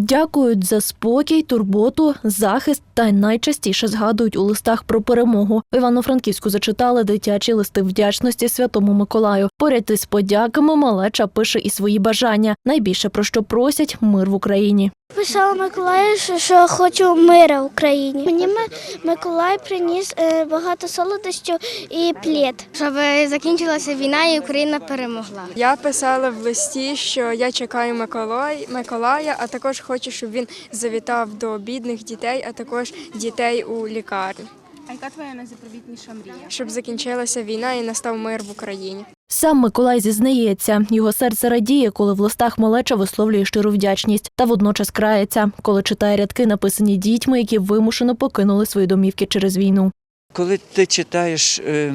Дякують за спокій, турботу, захист та найчастіше згадують у листах про перемогу. Івано-Франківську зачитали дитячі листи вдячності Святому Миколаю. Поряд із подяками малеча пише і свої бажання. Найбільше про що просять мир в Україні. Писала Миколаю, що- хочу мира в Україні. Мені Ми- Миколай приніс е, багато солодощів і плід. Щоб закінчилася війна і Україна перемогла. Я писала в листі, що я чекаю Миколай, Миколая, а також хочу, щоб він завітав до бідних дітей, а також дітей у лікарні, А яка твоя найзаповітніша мрія? щоб закінчилася війна і настав мир в Україні. Сам Миколай зізнається, його серце радіє, коли в листах малеча висловлює щиру вдячність, та водночас крається, коли читає рядки, написані дітьми, які вимушено покинули свої домівки через війну. Коли ти читаєш е,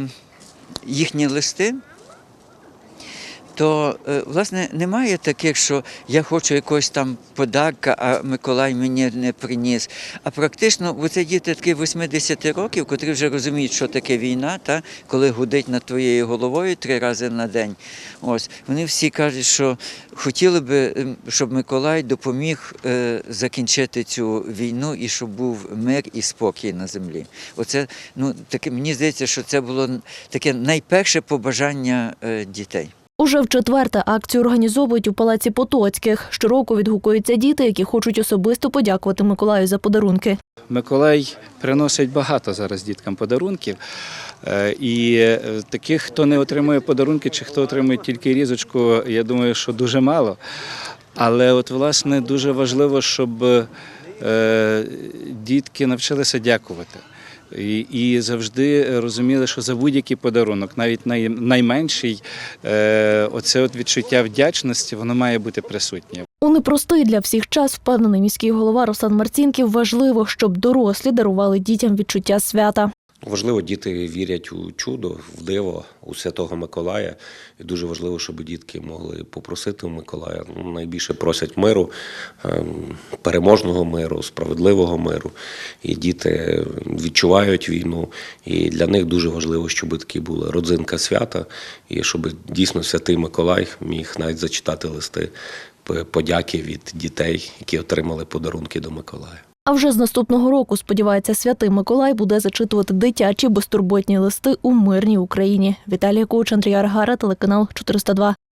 їхні листи, то е, власне немає таких, що я хочу якогось там подарка, а Миколай мені не приніс. А практично бо це діти такі 80 років, котрі вже розуміють, що таке війна, та коли гудить над твоєю головою три рази на день. Ось вони всі кажуть, що хотіли би, ем, щоб Миколай допоміг е, закінчити цю війну і щоб був мир і спокій на землі. Оце ну таке мені здається, що це було таке найперше побажання е, дітей. Уже в четверте акцію організовують у палаці Потоцьких. Щороку відгукуються діти, які хочуть особисто подякувати Миколаю за подарунки. Миколай приносить багато зараз діткам подарунків. Е, І е, таких, хто не отримує подарунки, чи хто отримує тільки різочку, я думаю, що дуже мало. Але от, власне, дуже важливо, щоб е, дітки навчилися дякувати. І, завжди розуміли, що за будь-який подарунок, навіть най, найменший, е, оце от відчуття вдячності, воно має бути присутнє. У непростий для всіх час, впевнений міський голова Руслан Марцінків, важливо, щоб дорослі дарували дітям відчуття свята. Важливо, діти вірять у чудо, в диво, у Святого Миколая. І дуже важливо, щоб дітки могли попросити у Миколая. Ну, найбільше просять миру, ем, переможного миру, справедливого миру. І діти відчувають війну. І для них дуже важливо, щоб такі була родзинка свята, і щоб дійсно святий Миколай міг навіть зачитати листи подяки від дітей, які отримали подарунки до Миколая. А вже з наступного року, сподівається, святий Миколай буде зачитувати дитячі безтурботні листи у мирній Україні. Віталія Коуч, Андрій Аргара, телеканал 402.